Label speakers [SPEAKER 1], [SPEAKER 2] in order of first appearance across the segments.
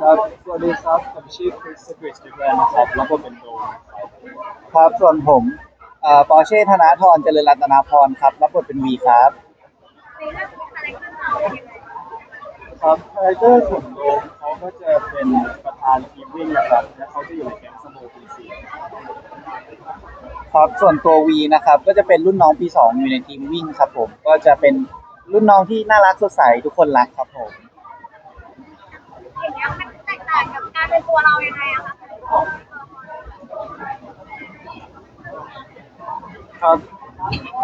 [SPEAKER 1] ครับสวัสดีครับผมชื่อคริสกริสติแกรนนะครับแล้วก็เป็นโดมนะครับ
[SPEAKER 2] ครับส่วนผมเอ่อปอร์เช่ธนาธรเจริญรัตนาพรครับรับบทเป็นวีครับ
[SPEAKER 3] ในเรื่องของคาแรคเตอร์เราเป็นยังไง
[SPEAKER 1] ครับคาแรคเตอร์ของโดมเขาก็จะเป็นประธานทีมวิ่งนะครับและเขาจะอยู่ในแก๊งสโมปีซี
[SPEAKER 2] ครับส่วนตัววีนะครับ ก็จะเป็นรุ่นน้องปีสองอยู่ในทีมวิ่งครับผม ก็จะเป็นรุ่นน้องที่น่ารักสดใสทุกคนรักครับผม
[SPEAKER 3] อย่างเงี้ยมันแตกต่างกับการเป็นตัวเรายังไงอะคะ
[SPEAKER 1] ครับ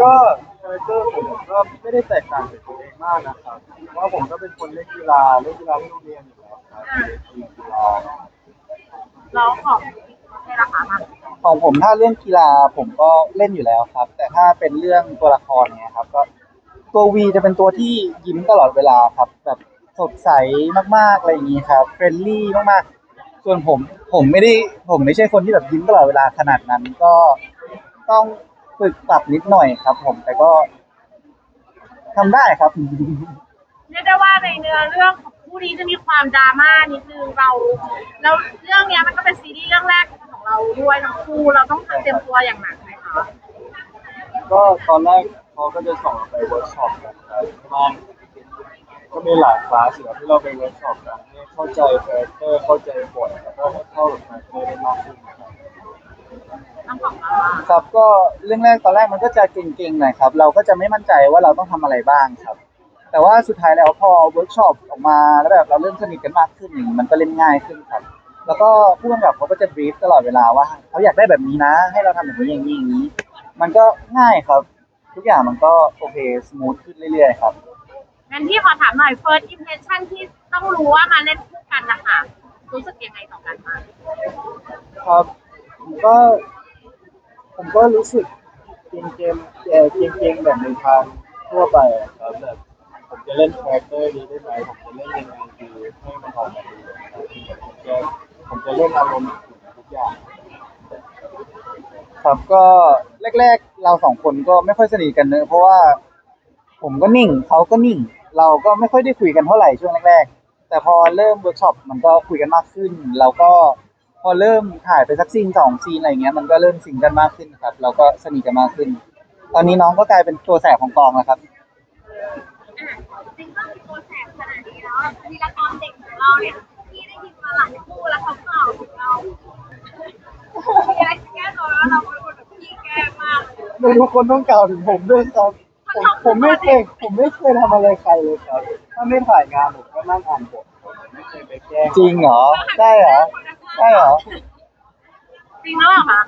[SPEAKER 1] ก็คาแรคเตอร์ผมก็ไม่ได้แตกต่างจากตัวเองมากนะครับเพราะว่าผมก็เป็นคนเล่นกีฬาเล่นกีฬาที่โรงเรียนอยู่แล้วครับอยู่ในทีมกีฬา
[SPEAKER 3] เราของในราคาค่ะ
[SPEAKER 2] ของผมถ้าเรื่องกีฬาผมก็เล่นอยู่แล้วครับ แต่ถ้าเป็นเรื่องตัวละครเนี่ยครับก็ตัววีจะเป็นตัวที่ยิ้มตลอดเวลาครับ แบบสดใสมากๆอะไรอย่างนี้ครับเฟรนลี่มากๆ ส่วนผมผมไม่ได้ผมไม่ใช่คนที่แบบยิ้มตลอดเวลาขนาดนั้นก็ต้องฝึกปรับนิดหน่อยครับผมแต่ก็ทำได้ครับ
[SPEAKER 3] เรียกได้ว่าในเนื้อเรื่องของคู่นี้จะมีความดราม่านิดนึงเราแล้วเรื่องเนี้ยมันก็เป็นซีรีส์เรื่องแรกของเราด้วยทั้งคู่เราต้องเตรียมตัวอย่างหนักไหมคะ
[SPEAKER 1] ก็ตอนแรกเขาก็จะส่งเราไปเวิร์กช็อปกันครับประมาณ ก็มีหลายคลาสอยู่ที่เราไปเวิร์กช็อปกันให้เข้าใจคาแรคเตอร์เข้าใจบทแล้วก็ให้เข้ากับคาแรคเตอร์ได้มากขึ้นครับ
[SPEAKER 3] ทั้งของเราอะ
[SPEAKER 2] ครับก็เรื่องแรกตอนแรกมันก็จะเก่งๆหน่อยครับ เราก็จะไม่มั่นใจว่าเราต้องทำอะไรบ้างครับ แต่ว่าสุดท้ายแล้วพอเวิร์กช็อปออกมาแล้วแบบเราเริ่มสนิทกันมากขึ้นอย่างนี้มันก็เล่นง่ายขึ้นครับ แล้วก็ผู้กำกับเขาก็จะบรีฟตลอดเวลาว่าเขาอยากได้แบบนี้นะ ให้เราทำแบบนี้อย่างนี้อย่างนี้ มันก็ง่ายครับ ทุกอย่างมันก็โอเคสมูทขึ้นเรื่อยๆครับ
[SPEAKER 3] งั้นพี่ขอถามหน่อย first impression ที่ต้องรู้ว่ามาเล่นคู่กันนะคะรู้สึกยังไงต่อกันบ้าง
[SPEAKER 1] ครับผมก็ผมก็รู้สึกเกมเกมเอ่อเกมเกมแบบในทางทั่วไปอะครับแบบผมจะเล่นคาแรคเตอร์นี้ได้ไหมผมจะเล่นยังไงดีให้มันออกมาดีครับผมจะผมจะเล่นอารมณ์ทุกอย่าง
[SPEAKER 2] ครับก็แรก ๆ เราสองคนก็ไม่ค่อยสนิทกันเนอะเพราะว่า ผมก็นิ่งเขาก็นิ่ง เราก็ไม่ค่อยได้คุยกันเท่าไหร่ช่วงแรกๆ แต่พอเริ่มเวิร์กช็อปมันก็คุยกันมากขึ้น เราก็พอเริ่มถ่ายไปสักซีนสองซีนอะไรเงี้ยมันก็เริ่มสิงกันมากขึ้นครับ เราก็สนิทกันมากขึ้น ตอนนี้น้องก็กลายเป็นตัวแสบของกองแล้วครับ
[SPEAKER 3] จริงก็มีตัวแสบขนาดนี้แล้ววีรกรรมเด็กของเราเนี่ยพี่ได้ยินมาหลายคู่แล้วเขาเก่าถึงเรามีอะไรจะแก้ตัวแล้วเราเป็นคนแบบพี่แก้มากเลย
[SPEAKER 1] ไม่ทุกคนต้องกล่าวถึงผมด้วยครับ ผมผมไม่เคยผมไม่เคยทำอะไรใครเลยครับ ถ้าไม่ถ่ายงานผมก็นั่งอ่านบทผมไม่เคยไปแกล้ง
[SPEAKER 2] จริงเหรอใช่เหรอใช่เหรอ
[SPEAKER 3] จริงแล้วเหรอคะ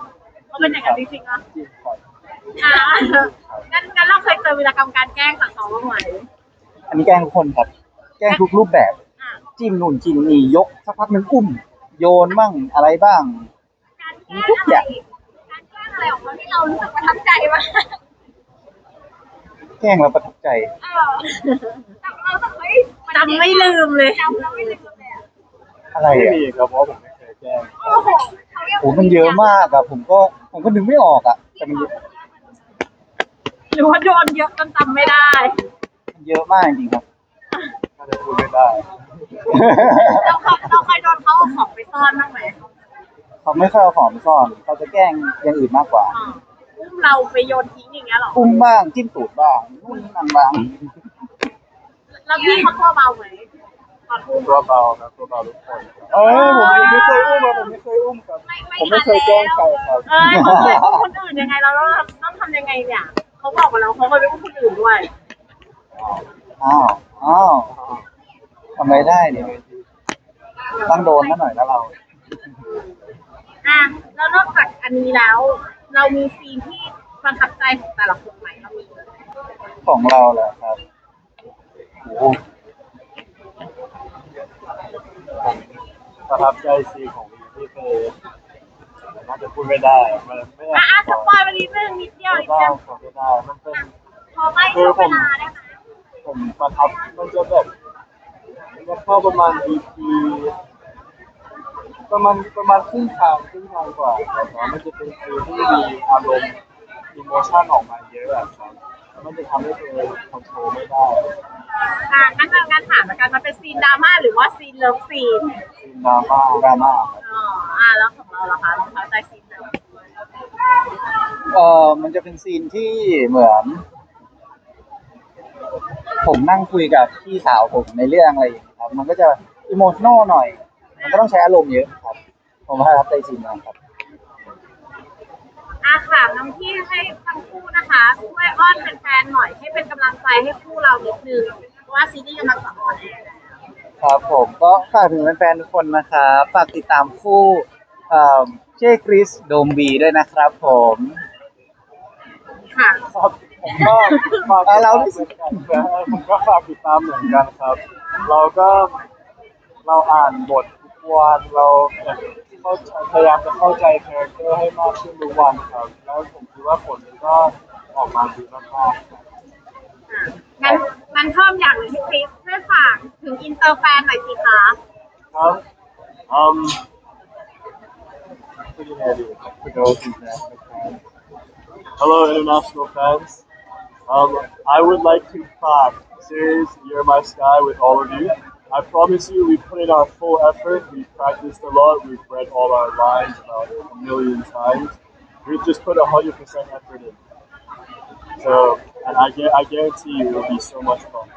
[SPEAKER 3] เขาเป็นอย่างนั้นจริงๆอะ
[SPEAKER 1] จริงครับ
[SPEAKER 3] อ่างั้นงั้นเราเคยเจอวีรกรรมการแกล้งจากเขาบ้างไหม
[SPEAKER 2] อันนี้แกล้งทุกคนครับ แกล้งทุกรูปแบบ
[SPEAKER 3] อ่า
[SPEAKER 2] จิ้มนู่นจิ้มนี่ยกสักพักหนึ่งอุ้ม โยนมั่งอะไรบ้าง
[SPEAKER 3] การแกล้งอะไรการแกล้งอะไรของเขาที่เรารู้สึกประทับใจมาก
[SPEAKER 2] แกล้งแล้วประทับใจ
[SPEAKER 3] เออจำเราแบบเฮ้ยจำไม่ลืมเลย จำเราไม่ลืมเลยอะ
[SPEAKER 2] อะไร
[SPEAKER 1] ไม่
[SPEAKER 2] อะ
[SPEAKER 1] มีครับเพราะผมไม่เคยแกล้ง
[SPEAKER 3] โอ้โหเขายัง
[SPEAKER 2] โอ้มันเยอะมากอะผมก็ผมก็นึกไม่ออกอะแต่มันเยอะ
[SPEAKER 3] หรือว่าโดนเยอะจนจำไม่ได้
[SPEAKER 2] มันเยอะมากจริงๆครับ
[SPEAKER 1] ก็เลยพูดไม่ได้
[SPEAKER 3] เราเคยเราเคยโดนเขาเอาของไปซ่อนบ้างไหม
[SPEAKER 2] เขาไม่ค่อยเอาของไปซ่อนเขาจะแกล้งอย่างอื่นมากกว่า
[SPEAKER 3] อ่า อุ้มเราไปโยนทิ้งอย่างเงี้ยเหรอ
[SPEAKER 2] อุ้มบ้างจิ้มตูดบ้างนู่นนี่นั่นบ้าง
[SPEAKER 3] แล้วพี่เขาตัวเบาไหมตอนอุ้ม
[SPEAKER 1] ตัวเบาครับตัวเบาทุกคนครับเอ้ยผมไม่เคยอุ้มครับ ผมไม่เคยอุ้มครับ
[SPEAKER 3] ไม่ไม่
[SPEAKER 1] ผมไม่เคยแกล้งใครครับ
[SPEAKER 3] เอ้ยเขาเคยอุ้มคนอื่นยังไงเราต้องต้องทำยังไงเนี่ยเขาบอกมาแล้วเขาเคยไปอุ้มคนอื่นด้วย
[SPEAKER 2] อ้าวอ้าวทำอะไรได้เนี่ยต้องโดนนะหน่อยแล้วเรา
[SPEAKER 3] อะแล้วนอกจากอันนี้แล้ว เรามีซีนที่ประทับใจของแต่ละคนไหมเรามี
[SPEAKER 2] ของเราแหละครับโอ้โห
[SPEAKER 1] ประทับใจซีนของวีที่เคยน่าจะพูดไม่ได้ มันไม่อยา
[SPEAKER 3] อะ
[SPEAKER 1] ก
[SPEAKER 3] อะสปอยล์วันนี้เรื่องนิดเดียว
[SPEAKER 1] ไม่
[SPEAKER 3] นิด
[SPEAKER 1] ได้
[SPEAKER 3] เดียว
[SPEAKER 1] ขอไม่ได้มันเป็น
[SPEAKER 3] พอไม่ช่วงเวลาได้ไหม
[SPEAKER 1] ผมประทับมันจะแบบมันเข้าประมาณ EP ประมาณประมาณครึ่งทางครึ่งทางกว่าแต่ว่ามันจะเป็นซีนที่มีอารมณ์อิโมชันออกมาเยอะอะครับแล้วมันจะทำให้ตัวเองคอนโทรลไม่ได้
[SPEAKER 3] อะงั้นงั้นถามแล้วกันมันเป็นซีนดราม่าหรือว่าซีนเลิฟซีน
[SPEAKER 1] ซีนดราม่า
[SPEAKER 2] ดราม่าครับ
[SPEAKER 3] อ๋ออ่าแล้วของเราล่ะคะเราเข้าใจซีนไหน
[SPEAKER 2] เออมันจะเป็นซีนที่เหมือน ผมนั่งคุยกับพี่สาวผมในเรื่องอะไรอย่างเงี้ยครับ มันก็จะอิโมชันอลหน่อย มันก็ต้องใช้อารมณ์เยอะครับ ผมประทับใจซีนนั้นครับ
[SPEAKER 3] อาค่ะน้องพี่ให้ทั้งคู่นะคะช่วยอ้อนแฟนๆหน่อยให้เป็นกำลังใจให้คู่เรานิดนึงเพราะว่าซีรีส์กำลังจะออนแอร์แล้ว
[SPEAKER 2] ครับผมก็ฝากถึงแฟนๆทุกคนนะครับฝากติดตามคู่เอ่อเช่คริสโดมบีด้วยนะครับผม
[SPEAKER 3] ค่ะ
[SPEAKER 1] ครับผมก็ฝาก
[SPEAKER 2] อะเรา
[SPEAKER 1] ติดตามเหมือนกันนะผมก็ฝากติดตามเหมือนกันครับ เราก็เราอ่านบททุก วันเราเข้าใจพยายามจะเข้าใจคาแรคเตอร์ให้มากขึ้นทุกวันครับแล้วผมคิดว่าผลมันก็ออกมาดีมากๆครับ
[SPEAKER 3] งั้นงั้นเพิ่มอย่างหนึ่งที่คริสช่วยฝากถึงอินเตอร์แฟนหน่อยสิคะ
[SPEAKER 1] ครับ um พูดยังไงดี For those international fans Hello international fans um I would like to talk series You're My Sky with all of you I promise you we put in our full effort we practiced a lot we've read all our lines about a million times we just put a hundred percent effort in so and I, gu- I guarantee you it will be so much fun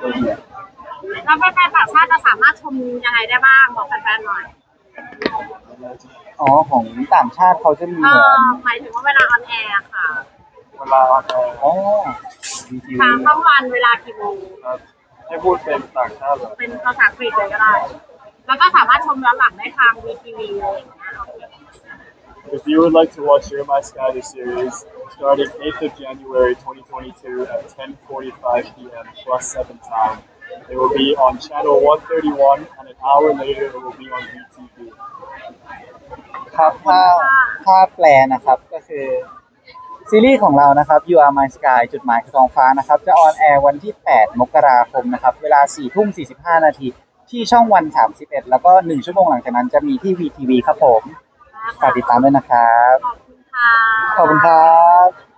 [SPEAKER 1] Thank you.
[SPEAKER 3] แล้วแฟนๆต่างชาติจะสามารถชมยังไงได้บ้างบอกแฟนๆหน่อย
[SPEAKER 2] อ๋อของต่างชาติเขาจะมี
[SPEAKER 3] เอ
[SPEAKER 2] เหมือน
[SPEAKER 3] อหมายถึงว่าเวลาออนแอร์ค่ะ
[SPEAKER 1] เวลาออนแอร์
[SPEAKER 2] อ๋อวีที
[SPEAKER 3] ทางช่องวันเวลากี่โมง
[SPEAKER 1] ครับ ให้พูดเป็นต่างชาติเหรอ
[SPEAKER 3] เป็นภาษาอังกฤษเลยก็ได้ แล้วก็สามารถชมย้อนหลังได้ทางวีทีวีอะไรอย่างเงี้ยโอเค
[SPEAKER 1] If you would like to watch Hear My Sky the series, starting 8th of January 2022 at 10:45 p.m. plus 7 time, it will be on channel 131, and an hour later it will be on VTV.
[SPEAKER 2] ครับถ้าถ้าแปลนะครับก็คือ ซีรีส์ของเรานะครับ You Are My Sky จุดหมายคือท้องฟ้านะครับ จะออนแอร์วันที่ 8 มกราคมนะครับ เวลา 4 ทุ่ม 45 นาที ที่ช่องวัน 31 แล้วก็ 1 ชั่วโมงหลังจากนั้นจะมีที่ VTV ครับผมฝากติดตามด้วยนะครับ
[SPEAKER 3] ขอบคุณค่ะ
[SPEAKER 2] ขอบคุณครับ